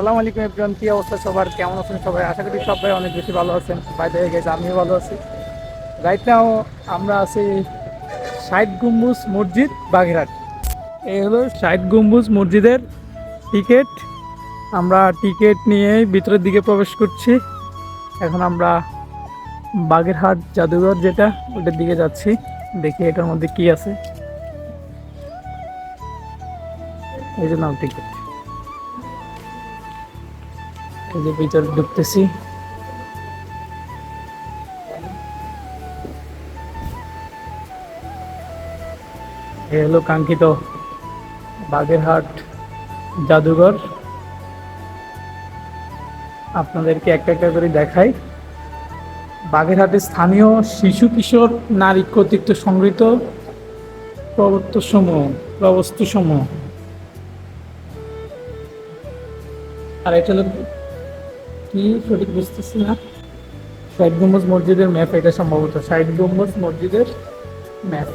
আসসালামু আলাইকুম এভরিওয়ান, কি অবস্থা সবার? কেমন আছেন সবাই? আশা করি সবাই অনেক বেশি ভালো আছেন। বাইরে হয়ে গেছে আমিও ভালো আছি। রাইট নাও আমরা আছি ষাট গম্বুজ মসজিদ বাঘেরহাট এই হলো ষাট গম্বুজ মসজিদের টিকিট আমরা টিকিট নিয়ে ভিতরের দিকে প্রবেশ করছি। এখন আমরা বাগেরহাট জাদুঘর যেটা, ওটার দিকে যাচ্ছি। দেখি এটার মধ্যে কি আছে। এই জন্য টিকিট যে ভিতরে ঢুকতেছি। এই হলো কাঙ্ক্ষিত বাগেরহাট জাদুঘর। আপনাদেরকে একটা একটা করে দেখাই। বাগেরহাটের স্থানীয় শিশু কিশোর নারী কর্তৃত্ব সংগৃহীত প্রবর্তসমূহ, প্রবস্তুসমূহ। আর এটা হলো কি সঠিক বুঝতেছি না। ষাট গম্বুজ মসজিদের ম্যাপ, এটা সম্ভবত ষাট গম্বুজ মসজিদের ম্যাপ।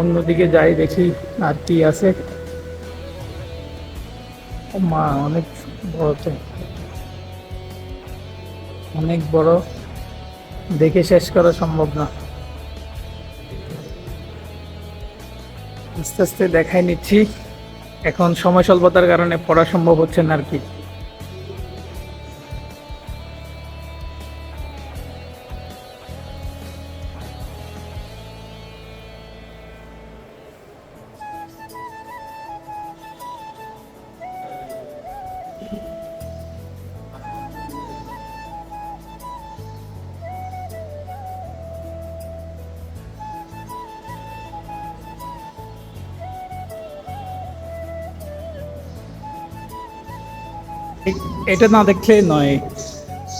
অন্যদিকে যাই দেখি আর কি আছে। মা, অনেক বড় তো। অনেক বড়। দেখে শেষ করা সম্ভব না। আস্তে আস্তে দেখাই নিচ্ছি। এখন সময় স্বল্পতার কারণে পড়া সম্ভব হচ্ছে না আর কি। এটা না দেখলে নয়।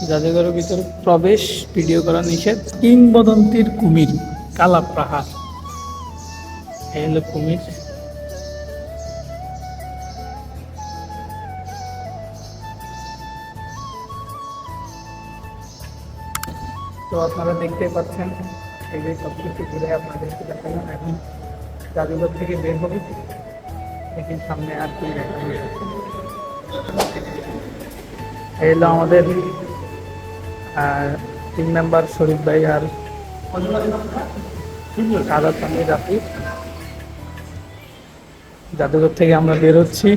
জাদুঘরের ভিতর প্রবেশ, ভিডিও করা নিষেধ, কিংবদন্তির কুমির, কালা এই হলো কুমির। তো আপনারা দেখতে পাচ্ছেন, এই যে সব কিছু ঘুরে আপনাদেরকে দেখালাম। এখন জাদুঘর থেকে বের হবে। দেখি সামনে আর কি দেখানো হলো আমাদের টিম মেম্বার শরীফ ভাই আর কাদা পানি রাফি। জাদুঘর থেকে আমরা বের হচ্ছি।